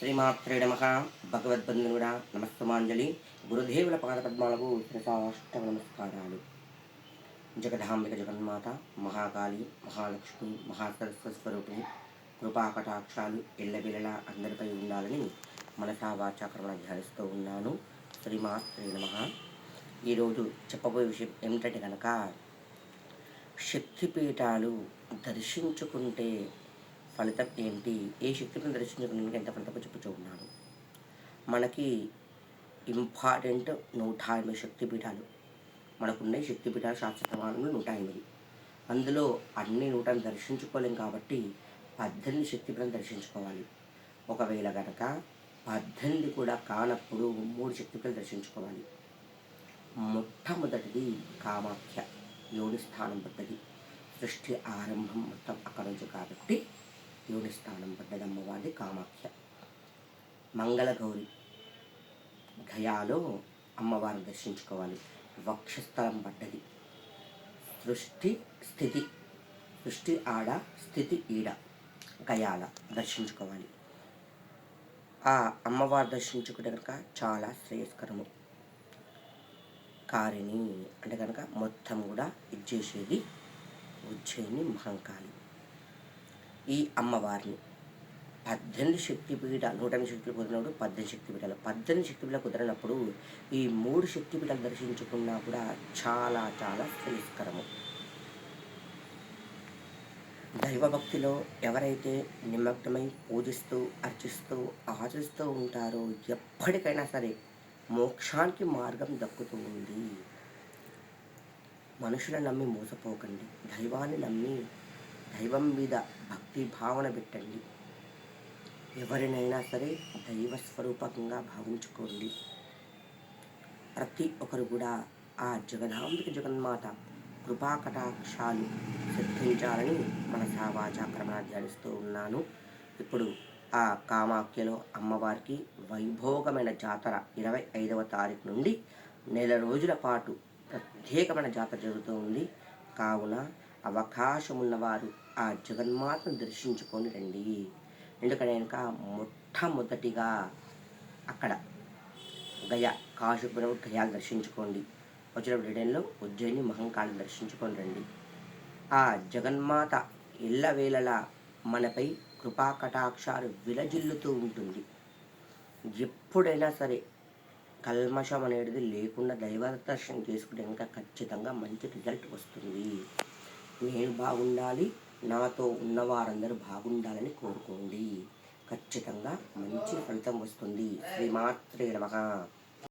శ్రీమాత్రే నమ భగవద్బంధునుడ నమస్తమాంజలి. గురుదేవుల పాదపద్మాలకు త్రిసాష్టమ నమస్కారాలు జగదాంబిక జగన్మాత మహాకాళి మహాలక్ష్మి మహాసరస్వ స్వరూపిణి కృపాకటాక్షాలు ఎల్లబిల్లలా అందరిపై ఉండాలని మనసా వాచాక్రమణ ధ్యానిస్తూ ఉన్నాను. శ్రీమాత్రే నమ ఈరోజు చెప్పబోయే విషయం ఏమిటంటే కనుక శక్తిపీఠాలు దర్శించుకుంటే ఫలితం ఏంటి? ఏ శక్తులను దర్శించుకుంటే ఎంత ఫలితం చెప్పుతూ మనకి ఇంపార్టెంట్ నూట ఎనిమిది శక్తిపీఠాలు. మనకున్న శక్తిపీఠాలు శాస్త్రమానంలో నూట ఎనిమిది. అందులో అన్ని నూటను దర్శించుకోలేం కాబట్టి పద్దెనిమిది శక్తిపీఠం దర్శించుకోవాలి. ఒకవేళ కనుక పద్దెనిమిది కూడా కానప్పుడు మూడు శక్తిపీఠాలు దర్శించుకోవాలి. మొట్టమొదటిది కామాఖ్య. యోని స్థానం పడ్డది సృష్టి ఆరంభం మొత్తం అక్కడ నుంచి కాబట్టి స్థానం పడ్డది కామాఖ్య. మంగళగౌరి గయాలో అమ్మవారిని దర్శించుకోవాలి. వక్షస్థలం పడ్డది. సృష్టి స్థితి. సృష్టి ఆడ స్థితి ఈడ. గయాల దర్శించుకోవాలి. ఆ అమ్మవారు దర్శించుకుంటే కనుక చాలా శ్రేయస్కరము. కారిని అంటే కనుక మొత్తం కూడా ఇచ్చేసేది ఉజ్జయిని మహంకాళి. ఈ అమ్మవారిని. పద్దెనిమిది శక్తిపీఠ నూట ఎనిమిది శక్తులు కుదిరినప్పుడు పద్దెనిమిది శక్తిపీఠాలు పద్దెనిమిది శక్తిపీఠాలు కుదిరినప్పుడు ఈ మూడు శక్తిపీఠాలు దర్శించుకున్నా కూడా చాలా చాలా శ్రేయస్కరము దైవభక్తిలో ఎవరైతే నిమగ్నమై పూజిస్తూ అర్చిస్తూ ఆచరిస్తూ ఉంటారో ఎప్పటికైనా సరే మోక్షానికి మార్గం దక్కుతూ ఉంది. మనుషులను నమ్మి మోసపోకండి. దైవాన్ని నమ్మి దైవం మీద భక్తి భావన పెట్టండి. ఎవరినైనా సరే దైవ స్వరూపకంగా భావించుకోండి. ప్రతి ఒక్కరు కూడా ఆ జగదాంబిక జగన్మాత కృపాకటాక్షాలు సిద్ధించాలని మన సావాచాక్రమణ ధ్యానిస్తూ ఉన్నాను. ఇప్పుడు ఆ కామాఖ్యలో అమ్మవారికి వైభోగమైన జాతర ఇరవై ఐదవ తారీఖు నుండి నెల రోజుల పాటు ప్రత్యేకమైన జాతర జరుగుతూ ఉంది. కావున అవకాశం ఉన్నవారు ఆ జగన్మాతను దర్శించుకొని రండి. ఎందుకంటే కనుక మొట్టమొదటిగా అక్కడ గయ కాశీపురం గయాలు దర్శించుకోండి. వచ్చిన బ్రిటన్లో ఉజ్జయిని మహంకాళి దర్శించుకొని రండి. ఆ జగన్మాత ఎల్లవేళలా మనపై కృపా కటాక్షాలు విలజిల్లుతూ ఉంటుంది. ఎప్పుడైనా సరే కల్మషం అనేది లేకుండా దైవ దర్శనం చేసుకుంటే ఇంకా ఖచ్చితంగా మంచి రిజల్ట్ వస్తుంది. నేను బాగుండాలి నాతో ఉన్నవారందరూ బాగుండాలని కోరుకోండి. ఖచ్చితంగా మంచి ఫలితం వస్తుంది. శ్రీమాత్రే నమ.